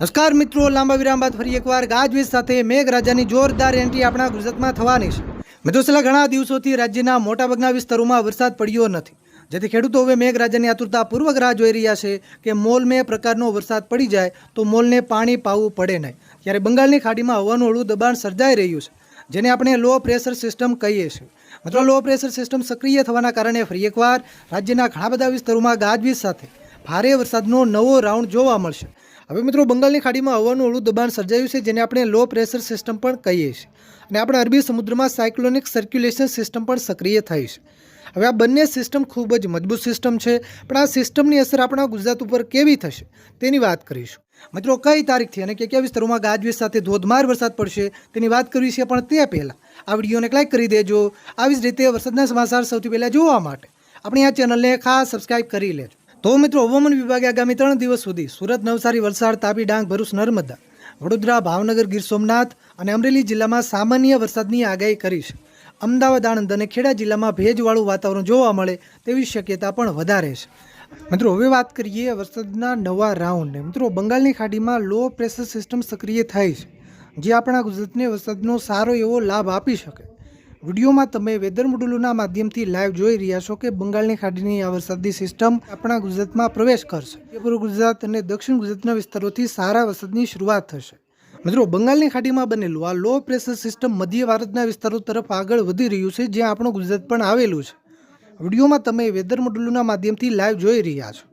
નમસ્કાર મિત્રો, લાંબા વિરામ બાદ ફરી એકવાર ગાજવીજ સાથે મેઘરાજાની જોરદાર એન્ટ્રી આપણા ગુજરાતમાં થવાની છે. મિત્રો, છેલ્લા ઘણા દિવસોથી રાજ્યના મોટાભાગના વિસ્તારોમાં વરસાદ પડ્યો નથી. જેથી ખેડૂતો હવે મેઘરાજાની આતુરતાપૂર્વક રાહ જોઈ રહ્યા છે કે મોલમે પ્રકારનો વરસાદ પડી જાય તો મોલને પાણી પાવું પડે નહીં. ત્યારે બંગાળની ખાડીમાં હવાનું હળવું દબાણ સર્જાઈ રહ્યું છે, જેને આપણે લો પ્રેશર સિસ્ટમ કહીએ છીએ. મિત્રો, લો પ્રેશર સિસ્ટમ સક્રિય થવાના કારણે ફરી એકવાર રાજ્યના ઘણા બધા વિસ્તારોમાં ગાજવીજ સાથે ભારે વરસાદનો નવો રાઉન્ડ જોવા મળશે. હવે મિત્રો, બંગાળની ખાડીમાં હવાનું હળવું દબાણ સર્જાયું છે, જેને આપણે લો પ્રેશર સિસ્ટમ પણ કહીએ છીએ. અને આપણે અરબી સમુદ્રમાં સાયક્લોનિક સર્ક્યુલેશન સિસ્ટમ પણ સક્રિય થઈ છે. હવે આ બંને સિસ્ટમ ખૂબ જ મજબૂત સિસ્ટમ છે, પણ આ સિસ્ટમની અસર આપણા ગુજરાત ઉપર કેવી થશે, તેની વાત કરીશું. મિત્રો, કઈ તારીખથી અને કયા કયા વિસ્તારોમાં ગાજવીજ સાથે ધોધમાર વરસાદ પડશે, તેની વાત કરવી છે પણ તે પહેલાં. આ વિડીયોને લાઈક કરી દેજો. આવી જ રીતે વરસાદના સમાચાર સૌથી પહેલાં જોવા માટે. આપણી આ ચેનલને ખાસ સબસ્ક્રાઇબ કરી લેજો. તો મિત્રો હવામાન વિભાગે આગામી ત્રણ દિવસ સુધી સુરત, નવસારી, વલસાડ, તાપી, ડાંગ, ભરૂચ, નર્મદા, વડોદરા, ભાવનગર, ગીર સોમનાથ અને અમરેલી જિલ્લામાં સામાન્ય વરસાદની આગાહી કરી છે. અમદાવાદ, આણંદ અને ખેડા જિલ્લામાં ભેજવાળું વાતાવરણ જોવા મળે તેવી શક્યતા પણ વધારે છે. મિત્રો, હવે વાત કરીએ વરસાદના નવા રાઉન્ડને. મિત્રો, બંગાળની ખાડીમાં લો પ્રેશર સિસ્ટમ સક્રિય થાય છે, જે આપણા ગુજરાતને વરસાદનો સારો એવો લાભ આપી શકે. વિડીયોમાં તમે વેધર મોડ્યુલોના માધ્યમથી લાઈવ જોઈ રહ્યા છો કે બંગાળની ખાડીની આ વરસાદી સિસ્ટમ આપણા ગુજરાતમાં પ્રવેશ કરશે. પૂર્વ ગુજરાત અને દક્ષિણ ગુજરાતના વિસ્તારોથી સારા વરસાદની શરૂઆત થશે. મિત્રો, બંગાળની ખાડીમાં બનેલું આ લો પ્રેશર સિસ્ટમ મધ્ય ભારતના વિસ્તારો તરફ આગળ વધી રહ્યું છે, જ્યાં આપણું ગુજરાત પણ આવેલું છે. વિડીયોમાં તમે વેધર મોડ્યુલોના માધ્યમથી લાઈવ જોઈ રહ્યા છો.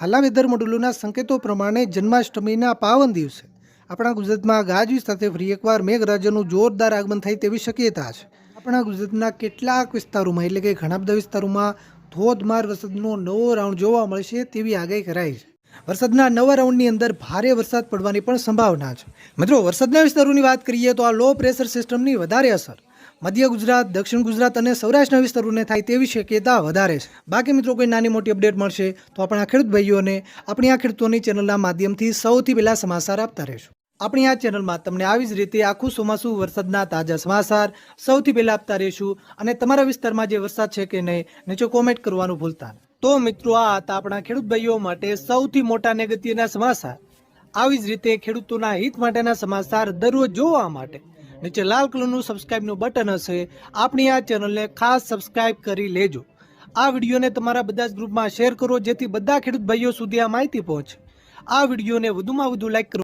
હાલના વેધર મોડ્યુલોના સંકેતો પ્રમાણે જન્માષ્ટમીના પાવન દિવસે આપણા ગુજરાતમાં ગાજવીજ સાથે ફરી એકવાર મેઘરાજાનું જોરદાર આગમન થાય તેવી શક્યતા છે. આપણા ગુજરાતના કેટલાક વિસ્તારોમાં, એટલે કે ઘણા બધા વિસ્તારોમાં ધોધમાર વરસાદનો નવો રાઉન્ડ જોવા મળશે તેવી આગાહી કરાઈ છે. વરસાદના નવા રાઉન્ડની અંદર ભારે વરસાદ પડવાની પણ સંભાવના છે. મિત્રો, વરસાદના વિસ્તારોની વાત કરીએ તો આ લો પ્રેશર સિસ્ટમની વધારે અસર. મધ્ય ગુજરાત, દક્ષિણ ગુજરાત અને સૌરાષ્ટ્રના વિસ્તારોને થાય તેવી શક્યતા વધારે છે. બાકી મિત્રો, કોઈ નાની મોટી અપડેટ મળશે તો આપણા ખેડૂત ભાઈઓને આપણી આ ખેડૂતોની ચેનલના માધ્યમથી સૌથી પહેલાં સમાચાર આપતા રહેશું. આપણી આ ચેનલમાં તમને આવી જ રીતે આખું ચોમાસું વરસાદના તાજા સમાચાર સૌથી પહેલાં આપતા રહીશું અને તમારા વિસ્તારમાં જે વરસાદ છે કે નહીં, નીચે કોમેન્ટ કરવાનું ભૂલતા તો મિત્રો, આ હતા આપણા ખેડૂત ભાઈઓ માટે સૌથી મોટા અને અગત્યના સમાચાર. આવી જ રીતે ખેડૂતોના હિત માટેના સમાચાર દરરોજ જોવા માટે. નીચે લાલ કલરનું સબસ્ક્રાઇબનું બટન હશે. આપણી આ ચેનલને ખાસ સબસ્ક્રાઇબ કરી લેજો. આ વિડીયોને તમારા બધા જ ગ્રુપમાં શેર કરો, જેથી બધા ખેડૂત ભાઈઓ સુધી આ માહિતી પહોંચે. આ વિડીયોને વધુમાં વધુ લાઈક કરો.